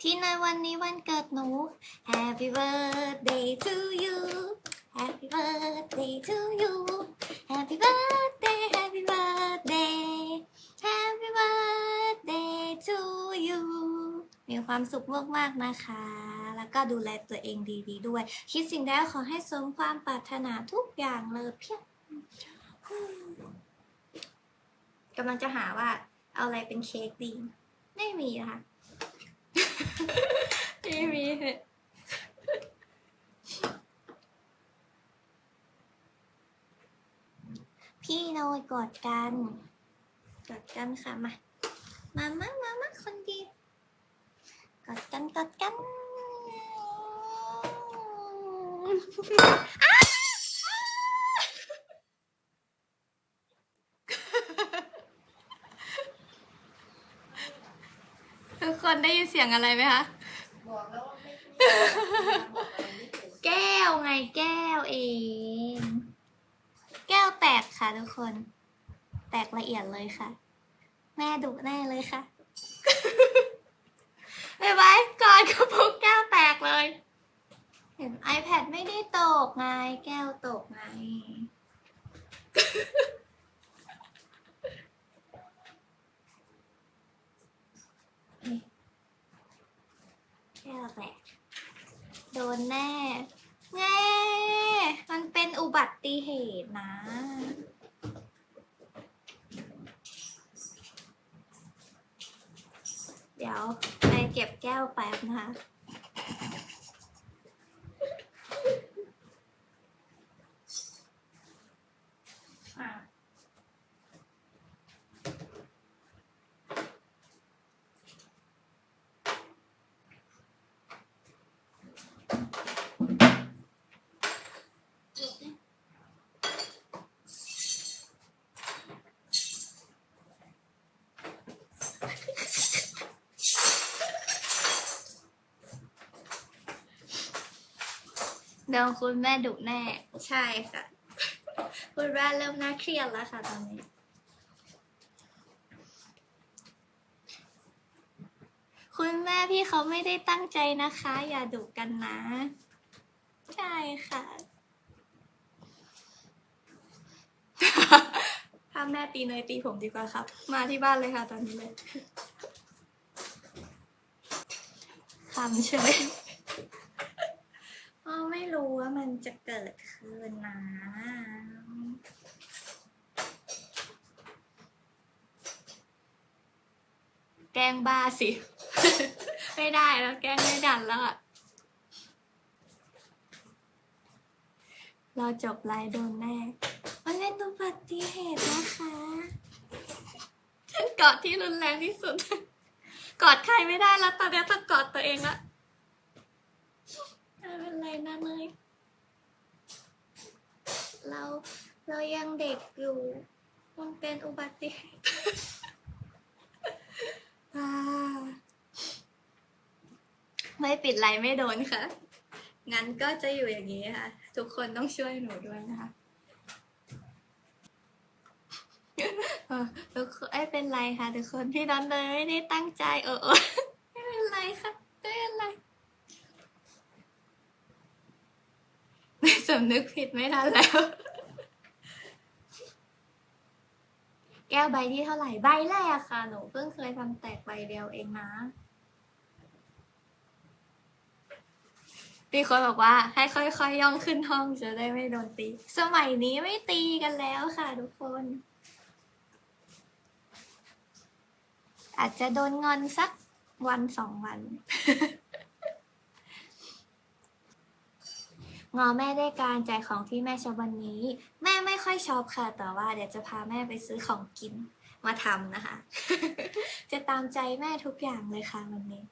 ที่ในวันนี้วันเกิดหนู Happy birthday to you Happy birthday to you Happy birthday Happy birthday มีความสุขมากๆนะคะ แล้วก็ดูแลตัวเองดีๆด้วย คิดสิ่งใดก็ขอให้สมความปรารถนาทุกอย่างเลยเพียงกำลังจะหาว่า เอาอะไรเป็นเค้กดี ไม่มีนะคะ ไม่มีพี่โนยกอดกัน กอดกันค่ะ มา มามามามาคนดีก อดกันกอดกันอ้าทุกคนได้ยินเสียงอะไรไหมคะ บอกแล้วว่าไม่ไม่บอกอะไรไม่ถูกแก้วไงแก้วเอง แก้วแตกค่ะทุกคน แตกละเอียดเลยค่ะ แม่ดุแน่เลยค่ะ บายบายก่อนกระปุกแก้วแตกเลย เห็น iPad ไม่ได้ตกไง แก้วตกไง แก้วแตก โดนแน่แง่มันเป็นอุบัติเหตุนะเดี๋ยว เก็บแก้วแป๊บนะคะอะ เดี๋ยวคุณแม่ดุแน่ ใช่ค่ะ คุณแม่เริ่มน่าเครียดแล้วค่ะตอนนี้ คุณแม่พี่เขาไม่ได้ตั้งใจนะคะ อย่าดุกันนะ ใช่ค่ะถ้าแม่ตีเนยตีผมดีกว่าครับ มาที่บ้านเลยค่ะตอนนี้เลยคำเฉย อ๋อไม่รู้ว่ามัน จะเกิดขึ้นนะแกล้งบ้าสิ ไม่ได้แล้วแกล้งไม่ดันแล้วอะเราจบไลน์โดนแน่มันเป็นอุบัติเหตุนะคะฉันกอดที่รุนแรงที่สุด กอดใครไม่ได้แล้วตอนนี้ต้องกอดตัวเองละไม่เป็นไรนะเนย เราเรายังเด็กอยู่ มันเป็นอุบัติเหตุอ่าไม่ปิดไลน์ไม่โดนค่ะ งั้นก็จะอยู่อย่างนี้ค่ะ ทุกคนต้องช่วยหนูด้วยนะคะเออทุกคนไม่เป็นไรค่ะทุกคนพี่น้องเลยไม่ได้ตั้งใจเออเออไม่เป็นไรค่ะไม่เป็นไร ไม่ สำนึกผิดไม่ทันแล้ว แก้วใบที่เท่าไหร่ใบแรกค่ะ หนูเพิ่งเคยทำแตกใบเดียวเองนะมีคนบอกว่าให้ค่อยๆย่องขึ้นห้องจะได้ไม่โดนตี สมัยนี้ไม่ตีกันแล้วค่ะทุกคน อาจจะโดนงอนสักวันสองวัน งอแม่ได้การจ่ายของที่แม่ชอบวันนี้ แม่ไม่ค่อยชอบค่ะ แต่ว่าเดี๋ยวจะพาแม่ไปซื้อของกินมาทำนะคะ จะตามใจแม่ทุกอย่างเลยค่ะวันนี้